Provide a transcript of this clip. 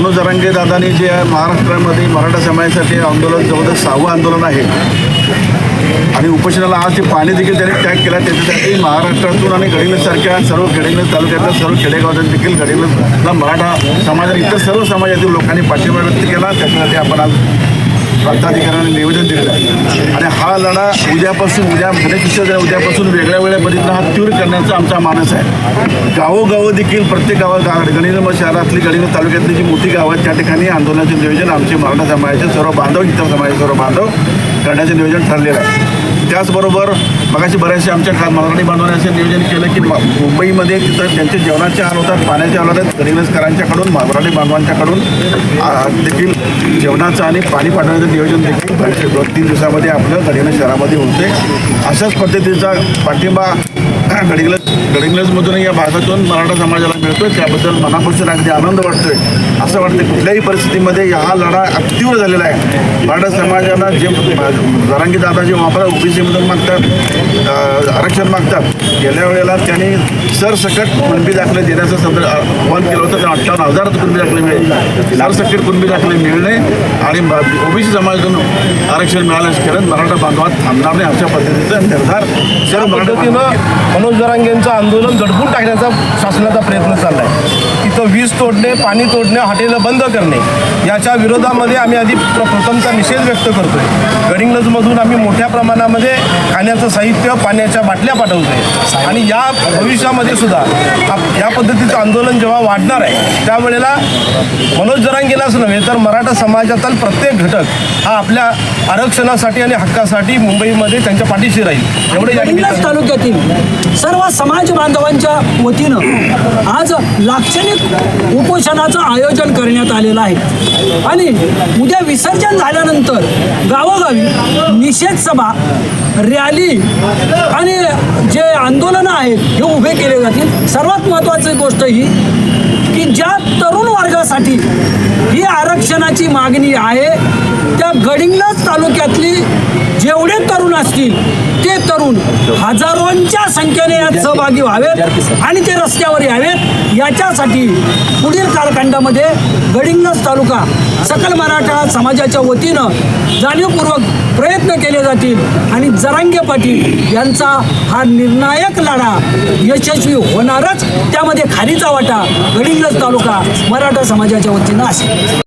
मनोज जरांगे दादांनी जे महाराष्ट्रामध्ये मराठा समाजासाठी आंदोलन जवळजवळ सहावं आंदोलन आहे. आणि उपोषणाला आज ते पाणी देखील त्यांनी टॅग केला. त्याच्यासाठी महाराष्ट्रातून आणि गडिंग्लजसारख्या सर्व गडिंग्लज तालुक्यातल्या सर्व खेडेगावात देखील गडिंग्लजला मराठा समाजाने इतर सर्व समाजातील लोकांनी पाठिंबा व्यक्त केला. त्याच्यासाठी आपण आज प्रांताधिकाऱ्यांना निवेदन दिलेलं आहे. आणि हा लढा उद्यापासून उद्या गणेश उद्यापासून वेगळ्या वेळेपर्यंत हा तीव्र करण्याचा आमचा मानस आहे. गावोगावं देखील प्रत्येक गावात गा गणित शहरातली गणित तालुक्यातली जी मोठी गावं आहेत त्या ठिकाणी आंदोलनाचे नियोजन आमचे मराठा समाजाचे सर्व बांधव इतर समाजाचे सर्व बांधव करण्याचे नियोजन ठरलेलं आहे. त्याचबरोबर मगाशी बऱ्याचशे आमच्या खा मराठी बांधवांनी नियोजन केलं की म- मुंबईमध्ये तिथं त्यांचे जेवणाचे हाल होतात पाण्याचे हाल होतात. गणितकरांच्याकडून मराठी बांधवांच्याकडून देखील जेवणाचं आणि पाणी पाठवण्याचं नियोजन देखील दोन तीन दिवसामध्ये आपलं गडिंग्लज शहरामध्ये होते. अशाच पद्धतीचा पाठिंबा गडिंग्लज गडिंग्लजमधून या भागातून मराठा समाजाला मिळतोय. त्याबद्दल मनापासून अगदी आनंद वाटतोय. असं वाटतं कुठल्याही परिस्थितीमध्ये हा लढा तीव्र झालेला आहे. मराठा समाजाला जे जरांगी दादा जे वापरा ओबीसीमधून मागतात आरक्षण मागतात. गेल्या वेळेला त्यांनी सरसकट कुणबी दाखले देण्याचं समजा आव्हान केलं होतं. तर अठ्ठावन्न हजार कुणबी दाखले मिळेल. सरसकट कुणबी दाखले मिळणे आणि ओबीसी समाजातून आरक्षण मिळाल्यास कारण मराठा बांधवात थांबणार नाही. अशा पद्धतीचा निर्धार सर्व मराठा मनोज दरांगेंचं आंदोलन दडपून टाकण्याचा शासनाचा प्रयत्न चालला आहे तिथं वीज तोडणे पाणी तोडणे हॉटेलं बंद करणे याच्या विरोधामध्ये आम्ही आधी प्र प्रथमचा निषेध व्यक्त करतोय. गडिंग्लजमधून आम्ही मोठ्या प्रमाणामध्ये खाण्याचं साहित्य पाण्याच्या बाटल्या पाठवतोय. आणि या भविष्यामध्ये सुद्धा या पद्धतीचं आंदोलन जेव्हा वाढणार आहे त्यावेळेला मनोज जरांगेलाच नव्हे तर मराठा समाजातील प्रत्येक घटक हा आपल्या आरक्षणासाठी आणि हक्कासाठी मुंबईमध्ये त्यांच्या पाठीशी राहील. एवढे तालुक्यातील सर्व समाज बांधवांच्या वतीनं आज लाक्षणिक उपोषणाचं आयोजन करण्यात आलेलं आहे. आणि उद्या विसर्जन झाल्यानंतर गावोगावी निषेध सभा रॅली आणि जे आंदोलनं आहेत हे उभे केले जातील. सर्वात महत्त्वाची गोष्ट ही की ज्या तरुण वर्गासाठी ही आरक्षणाची मागणी आहे त्या गडिंग्लज तालुक्यातली जेवढे तरुण असतील ते तरुण हजारोंच्या संख्येने यात सहभागी व्हावेत आणि ते रस्त्यावर यावेत. याच्यासाठी पुढील कालखंडामध्ये गडिंग्लज तालुका सकल मराठा समाजाच्या वतीनं जाणीवपूर्वक प्रयत्न केले जातील आणि जरांगे पाटील यांचा हा निर्णायक लढा यशस्वी होणारच त्यामध्ये खारीचा वाटा गडिंग्लज तालुका मराठा समाजाच्या वतीनं असेल.